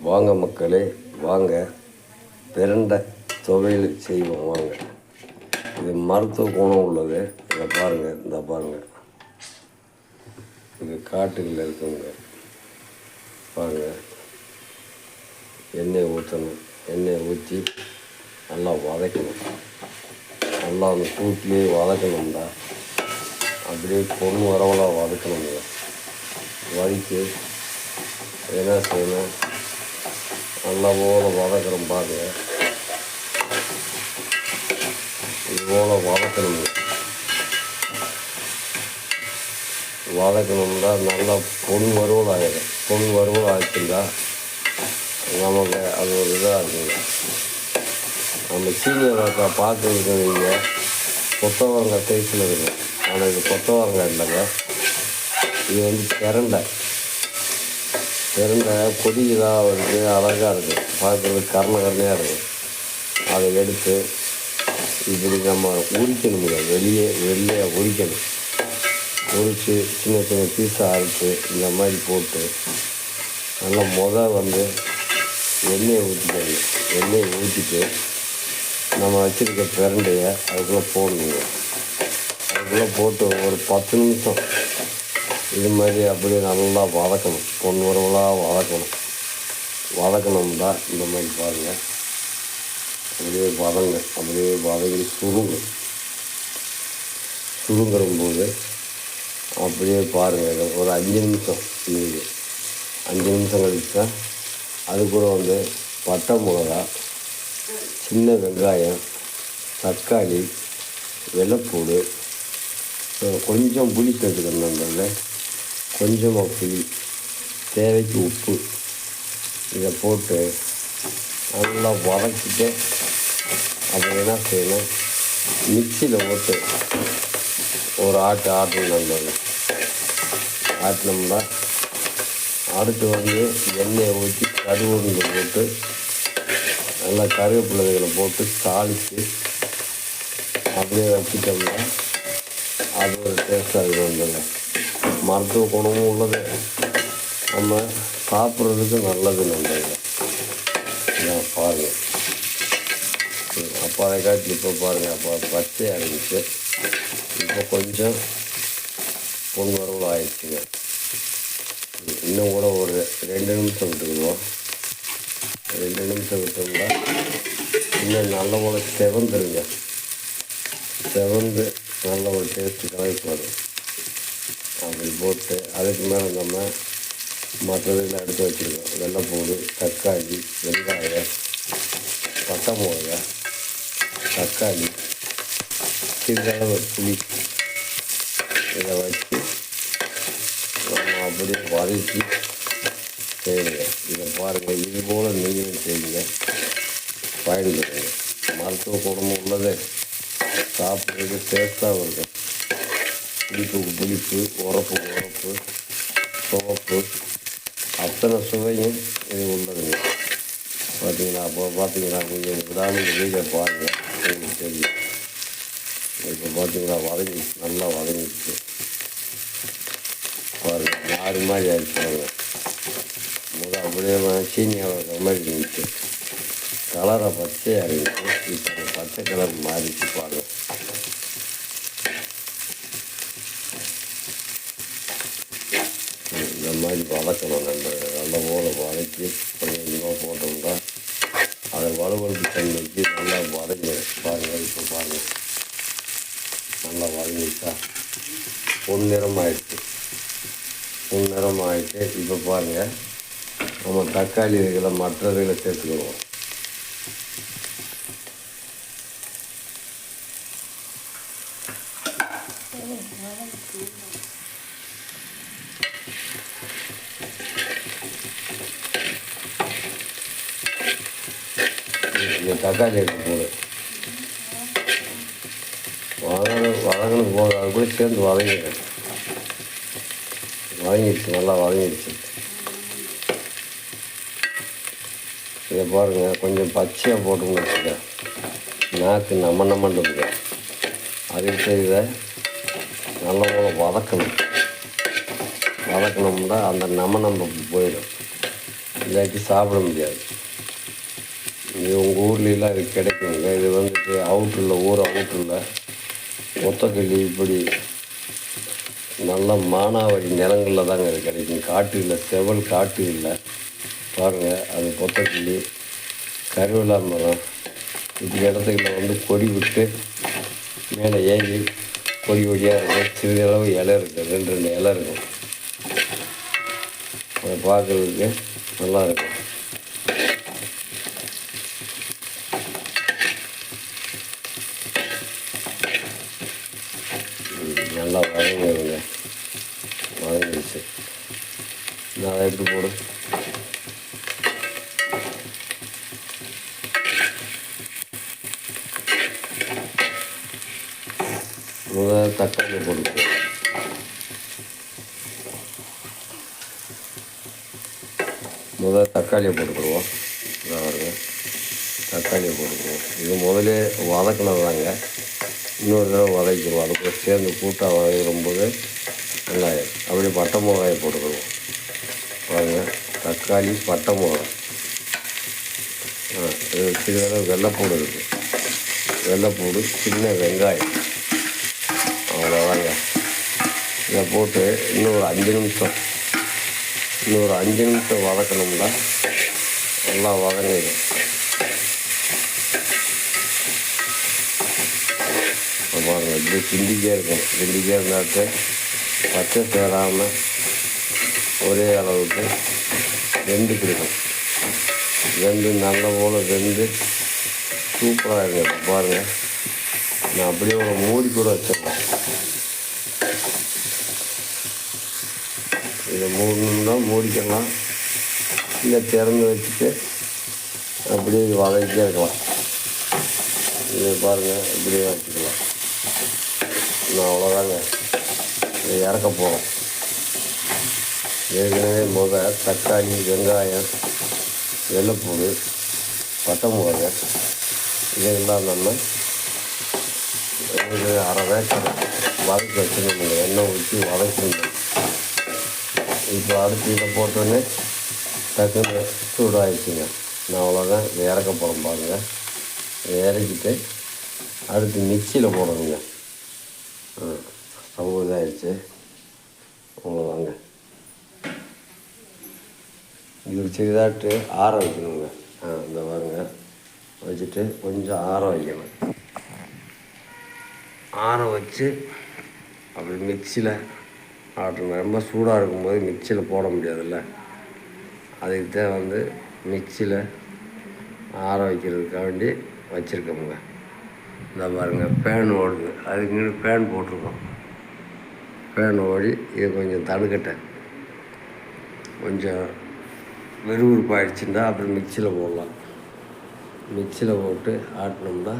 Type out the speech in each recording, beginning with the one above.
வாங்க மக்களே வாங்க. பிரண்டை துவையில் செய்வோம் வாங்க. இது மருத்துவ குணம் உள்ளது. இதை பாருங்கள் இந்த பாருங்கள் இது காட்டுகளில் இருக்குங்க. பாருங்கள் எண்ணெய் ஊற்றணும் எண்ணெய் ஊற்றி நல்லா வதக்கணும். நல்லா அந்த சூட்லேயே வதக்கணும்டா. அப்படியே பொண்ணு வரவலாக வதக்கணுங்க. வதக்கி என்ன செய்யணும்? நல்லா போல வதக்கிறோம் பாருங்க. இது போல வதக்கணும்னா நல்லா பொன் வறுவல் ஆகிடும் பொன் வறுவல் ஆகிட்டுருந்தா நமக்கு அது ஒரு இதாக இருக்குங்க. நம்ம சீனியர் பார்க்குறது நீங்கள் கொத்தவரங்காய் சைஸில் இருக்கும் ஆனால் இது கொத்தவரங்காய் இல்லைங்க. இது வந்து பிரண்டை. பிரண்டை கொதி இதாக வருது அழகாக இருக்குது பார்க்குறதுக்கு கர்ண கருணையாக இருக்கும் அதை எடுத்து இப்படி நம்ம உரிக்கணும் உரிக்கணுங்க வெளியே வெளியே உரிக்கணும். உரித்து சின்ன சின்ன பீஸாக அறுத்து இந்த மாதிரி போட்டு நல்லா முத வந்து எண்ணெயை ஊற்றிக்கணும் எண்ணெயை ஊற்றிட்டு நம்ம வச்சுருக்க பிரண்டையை அதுக்குள்ளே போடணுங்க அதுக்குள்ளே போட்டு ஒரு பத்து நிமிஷம் இது மாதிரி அப்படியே நல்லா வதக்கணும். பொன் உறவுலாக வதக்கணும். தான் இந்த மாதிரி பாருங்கள் அப்படியே வதங்க அப்படியே வதங்கி சுருங்க. சுருங்குறம்போது அப்படியே பாருங்கள் ஒரு அஞ்சு நிமிஷம் மீது அஞ்சு நிமிஷம் கழிச்சா அது கூட வந்து பட்டை மிளகா சின்ன வெங்காயம் தக்காளி வெள்ளைப்பூடு கொஞ்சம் புளி சேர்த்துக்கணும் நண்பர்களே. கொஞ்சமாக புளி தேவைக்கு உப்பு இதை போட்டு நல்லா வதக்கிட்டு அப்புறம் என்ன செய்யணும்? மிக்சியில் போட்டு ஒரு ஆட்டு ஆட்டணும் நண்பர்களே ஆட்டினோம்னா அடுத்து வந்து எண்ணெயை ஊற்றி கருவேப்பிலை போட்டு நல்லா கருவேப்பிள்ளைகளை போட்டு தாளித்து அப்படியே வச்சுட்டோம்னா அது ஒரு டேஸ்ட்டாக இருக்கும் வந்துடுங்க மருத்துவ குணமும் உள்ளது. நம்ம சாப்பிட்றதுக்கு நல்லது நல்லது நான் பாருங்கள் அப்போ அதை காட்டி இப்போ பாருங்கள் அப்போ பச்சை அடைஞ்சிச்சு இப்போ கொஞ்சம் பொன் வரவு ஆயிடுச்சுங்க. இன்னும் கூட ஒரு ரெண்டு நிமிஷம் விட்டுக்குவோம் ரெண்டு நிமிஷம் விட்டோம்னா இன்னும் நல்ல முறை செவந்துருங்க. செவந்து நல்ல ஒரு டேஸ்ட்டு கலக்கு வரும் போட்டு அதுக்கு மேலே நம்ம மற்றதெல்லாம் எடுத்து வச்சுருக்கோம். வெள்ளைப்பூடு தக்காளி வெங்காயம் பட்டை மிளகா தக்காளி சிறிதளவு புளி இதை வச்சு நம்ம அப்படியே வதக்கி செய்யுங்க. இதை பாருங்கள் இது போல் நீங்களும் செய்யுங்க. பயன்படுங்க மருத்துவ குடும்பம் உள்ளது சாப்பிட்றதுக்கு டேஸ்ட்டாகவும் இருக்கும் புளிப்புக்கு புளிப்பு உரப்பு உரப்பு சோப்பு அத்தனை சுவையும் இது உள்ளதுங்க. பார்த்தீங்கன்னா அப்போ பார்த்தீங்கன்னா கொஞ்சம் விடாமல் வீடியோ பாருங்கள் உங்களுக்கு தெரியும். இப்போ பார்த்தீங்கன்னா வதங்கி நல்லா வதங்கிடுச்சு. பாருங்க மாறி மாதிரி ஆயிடுச்சு முதல் முத அப்படியே சீனியாக வர மாதிரி இருந்துச்சு. கலரை பச்சையாக இருந்துச்சு இப்போ பச்சை கலர் மாறிச்சு பாருங்கள் இந்த வளர்க்கணும் நண்பர்கள் நல்ல போல வதக்கி கொஞ்சம் கொஞ்சமாக போட்டோம்னா அதை வலுவழுப்பு தன்மைக்கு நல்லா வதங்க பாருங்கள் இப்போ பாருங்கள் நல்லா வதங்கிட்டா பொன்னிறம் ஆயிடுச்சு. பொன்னிறம் ஆகிட்டு இப்போ பாருங்கள் நம்ம தக்காளி இதில் மற்றதுகளை சேர்த்துக்குவோம் இருக்கும் தக்காளி எடுத்து போது வதங்கணும் வதங்கணும் போது அது கூட சேர்ந்து வதங்கிடும் வதங்கிடுச்சு நல்லா வதங்கிடுச்சு. இதை பாருங்கள் கொஞ்சம் பச்சையாக போட்டுங்க வச்சுக்க நாக்கு நம்ம நம்மன்னு இருக்கு. அதுக்கு இதை நல்ல போல வதக்கணும். வதக்கணும்னா அந்த நம்ம நம்ம போயிடும். இல்லாட்டி சாப்பிட முடியாது. இது உங்கள் ஊர்லெலாம் இது கிடைக்குங்க. இது வந்துட்டு அவுட்டரில் ஊர் அவுட்டரில் ஒத்தக்கல்லி இப்படி நல்ல மானாவாரி நிலங்களில் தாங்க இது கிடைக்கும் காட்டு இல்லை செவல் காட்டு இல்லை. பாருங்கள் அது கொத்தக்கிளி கருவேலா மரம். இப்படி இடத்துக்குள்ள வந்து கொடி விட்டு மேலே ஏறி கொடி கொடியாக இருக்கும் சிறிதளவு இலை இருக்குது ரெண்டு ரெண்டு இலை இருக்கும் அதை பார்க்குறதுக்கு நல்லாயிருக்கும் இருக்கும் ம், நல்லா வதங்கிடுங்க வதங்கிடுச்சு நான் எடுத்து போடு முதல் தக்காளி போட்டு முதல் தக்காளியை போட்டுக்கிடுவோம் நல்லா பாருங்க தக்காளியை போட்டுக்குவோம் இது முதலே வதக்கினதாங்க இன்னொரு தடவை வதக்கிடுவோம். அது கூட சேர்ந்து கூட்டாக வதக்கிடும்போது வெங்காயம். அப்படியே பட்டை மிளகாயை போட்டுக்கிடுவோம். பாருங்க தக்காளி பட்டை மிளகாய். ஆ இது சிறிதளவு வெள்ளைப்பூடு இருக்குது வெள்ளைப்பூடு சின்ன வெங்காயம். அவ்வளோதாங்க இதை போட்டு இன்னும் ஒரு அஞ்சு நிமிஷம் இன்னும் ஒரு அஞ்சு நிமிஷம் வதக்கணும்னா நல்லா வதங்கிடும். இப்ப இப்படி கிண்டிக்கே இருக்கும். கிண்டிக்கே இருந்தாக்க பச்சை சேராமல் ஒரே அளவுக்கு வெந்து கிடைக்கும். வெந்து நல்ல போல் வெந்து சூப்பராக இருக்கும். பாருங்கள் பாருங்க. நான் அப்படியே ஒரு மூடி கூட வச்சிருக்கேன். இதை மூடணும்னா மூடிக்கலாம். இல்லை திறந்து வச்சுட்டு அப்படியே வதக்கிட்டே இருக்கலாம். இதை பாருங்கள் இப்படியே நான் அவ்வளோதாங்க இதை இறக்க போகிறோம் ஏற்கனவே முத தக்காளி வெங்காயம் வெள்ளைப்பூடு பட்டை மிளகா இதெல்லாம் நம்ம ஒரு அரை வேக்கர் வதக்கி வச்சுருந்தோம் எண்ணெய் ஊற்றி வதக்கிருந்தோம் இப்போ அடுத்து இதை போட்டோன்னே டக்குன்னு சூடாகிடுச்சுங்க நான் அவ்வளோதான் இதை இறக்க போகிறோம் பாருங்கள் இதை இறக்கிட்டு அடுத்து மிக்சியில் போடணுங்க. ஸ்டவ் இதாகிடுச்சு அவ்வளோதாங்க இது சிறிதாட்டு ஆற வைக்கணுங்க. ஆ இந்த வாங்க வச்சுட்டு கொஞ்சம் ஆற வைக்கணும். ஆற வச்சு அப்படி மிக்சியில் ஆட்டணும் ரொம்ப சூடாக இருக்கும்போது மிக்சியில் போட முடியாதுல்ல. அதுக்கு தான் வந்து மிக்சியில் ஆற வைக்கிறதுக்காக வேண்டி வச்சுருக்கோமுங்க. இந்த பாருங்கள் ஃபேன் ஓடுது. அதுக்கு ஃபேன் போட்டிருக்கோம். ஃபேன் ஓடி இது கொஞ்சம் தடுக்கட்டேன் கொஞ்சம் விறுவிறுப்பாயிடுச்சுன்னா அப்புறம் மிக்சியில் போடலாம். மிக்சியில் போட்டு ஆட்டினோம்னா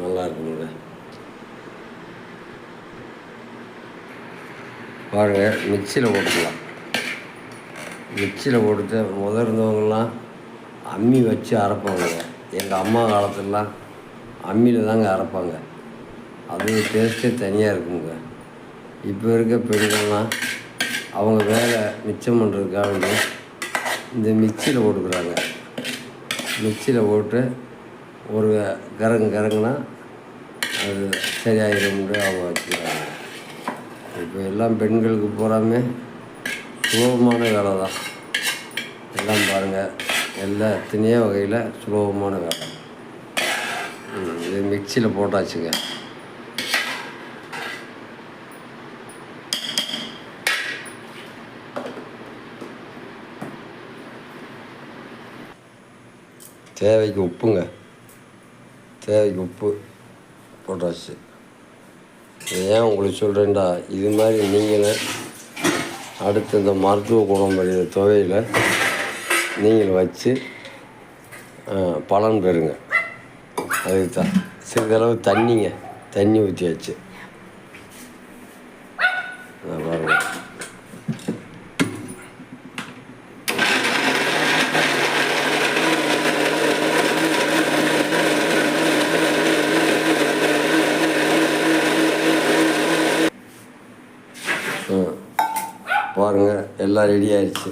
நல்லா இருக்குங்க. பாருங்கள் மிக்சியில் போட்டுக்கலாம். மிக்சியில் போட்டு முதல் இருந்தவங்கலாம் அம்மி வச்சு அரைப்பாங்க. எங்கள் அம்மா காலத்துலலாம் அம்மியில் தாங்க அரைப்பாங்க. அது டேஸ்ட்டே தனியாக இருக்குங்க. இப்போ இருக்க பெண்கள்லாம் அவங்க வேலை மிச்சம் பண்ணுறதுக்காக வந்து இந்த மிக்சியில் போட்டுக்கிறாங்க மிக்சியில் போட்டு ஒரு கரங்கு கரங்குனா அது சரியாயிரும்னு அவங்க வச்சுக்கிறாங்க. இப்போ எல்லாம் பெண்களுக்கு பூராமே சுலபமான வேலை தான் எல்லாம் பாருங்கள் எல்லா எத்தனையோ வகையில் சுலபமான வேலை. இது மிக்சியில் போட்டாச்சுங்க. தேவைக்கு உப்புங்க. தேவைக்கு உப்பு போட்டாச்சு. ஏன் உங்களுக்கு சொல்கிறேன்டா இது மாதிரி நீங்களே அடுத்து இந்த மருத்துவ குணம் வழிய துவையில் நீங்கள் வச்சு பலன் பெறுங்க. அதுக்கு தான் சிறிதளவு தண்ணிங்க. தண்ணி ஊற்றியாச்சு பாருங்க. பாருங்கள் எல்லாம் ரெடி ஆயிடுச்சு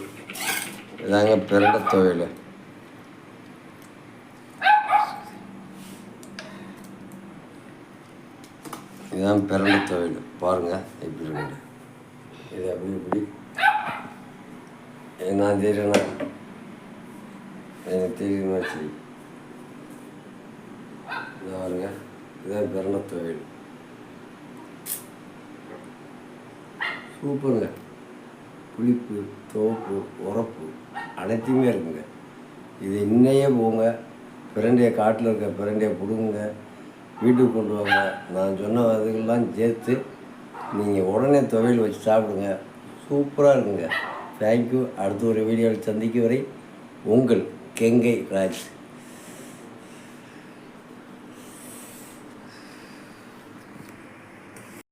இதாங்க பிறண்ட துவையல். இதுதான் பிறந்த தொழில். பாருங்கள் எப்படி இருக்கு. இது அப்படி இப்படி. என்ன நான் தெரியல எனக்கு தெரியுமா சரி. பாருங்க இதுதான் பிறந்த தொழில். சூப்பருங்க. புளிப்பு துவப்பு உரப்பு அனைத்தையுமே இருக்குங்க. இது இன்னையே போங்க. பிரண்டையை காட்டில் இருக்க பிரண்டையை பிடுங்குங்க. வீட்டுக்கு கொண்டு வாங்க. நான் சொன்ன அதுக்கெல்லாம் சேர்த்து நீங்கள் உடனே துவையல் வச்சு சாப்பிடுங்க. சூப்பராக இருக்குங்க. தேங்க்யூ அடுத்த ஒரு வீடியோவில் சந்திக்கும் வரை உங்கள் கெங்கை ராஜ்.